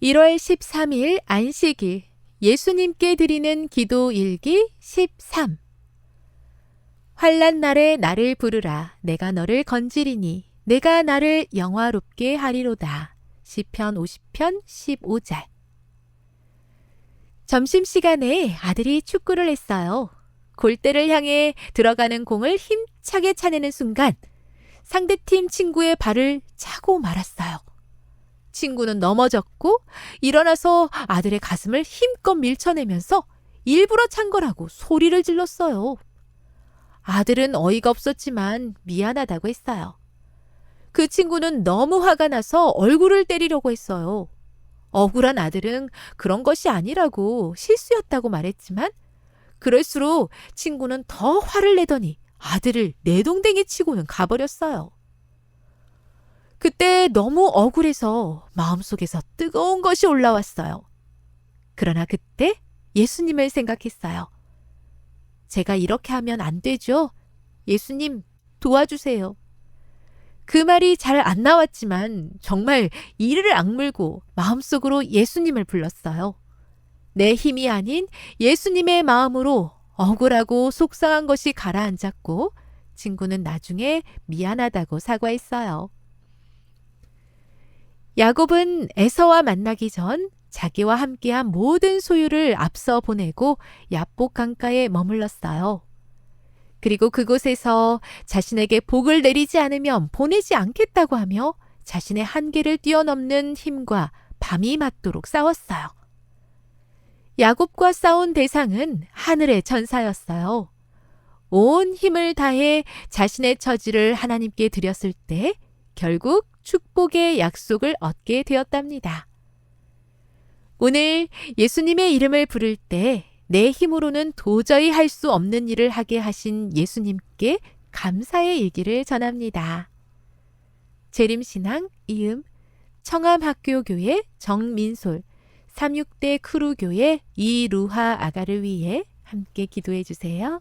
1월 13일 안식일 예수님께 드리는 기도 일기 13 환란 날에 나를 부르라 내가 너를 건지리니 내가 나를 영화롭게 하리로다 시편 50편 15절 점심시간에 아들이 축구를 했어요. 골대를 향해 들어가는 공을 힘차게 차내는 순간 상대팀 친구의 발을 차고 말았어요. 친구는 넘어졌고 일어나서 아들의 가슴을 힘껏 밀쳐내면서 일부러 찬 거라고 소리를 질렀어요. 아들은 어이가 없었지만 미안하다고 했어요. 그 친구는 너무 화가 나서 얼굴을 때리려고 했어요. 억울한 아들은 그런 것이 아니라고 실수였다고 말했지만 그럴수록 친구는 더 화를 내더니 아들을 내동댕이 치고는 가버렸어요. 그때 너무 억울해서 마음속에서 뜨거운 것이 올라왔어요. 그러나 그때 예수님을 생각했어요. 제가 이렇게 하면 안 되죠? 예수님, 도와주세요. 그 말이 잘 안 나왔지만 정말 이를 악물고 마음속으로 예수님을 불렀어요. 내 힘이 아닌 예수님의 마음으로 억울하고 속상한 것이 가라앉았고 친구는 나중에 미안하다고 사과했어요. 야곱은 에서와 만나기 전 자기와 함께한 모든 소유를 앞서 보내고 야복 강가에 머물렀어요. 그리고 그곳에서 자신에게 복을 내리지 않으면 보내지 않겠다고 하며 자신의 한계를 뛰어넘는 힘과 밤이 맞도록 싸웠어요. 야곱과 싸운 대상은 하늘의 천사였어요. 온 힘을 다해 자신의 처지를 하나님께 드렸을 때 결국 축복의 약속을 얻게 되었답니다. 오늘 예수님의 이름을 부를 때 내 힘으로는 도저히 할 수 없는 일을 하게 하신 예수님께 감사의 얘기를 전합니다. 재림신앙 이음 청암학교교회 정민솔 36대 크루교회 이루하 아가를 위해 함께 기도해 주세요.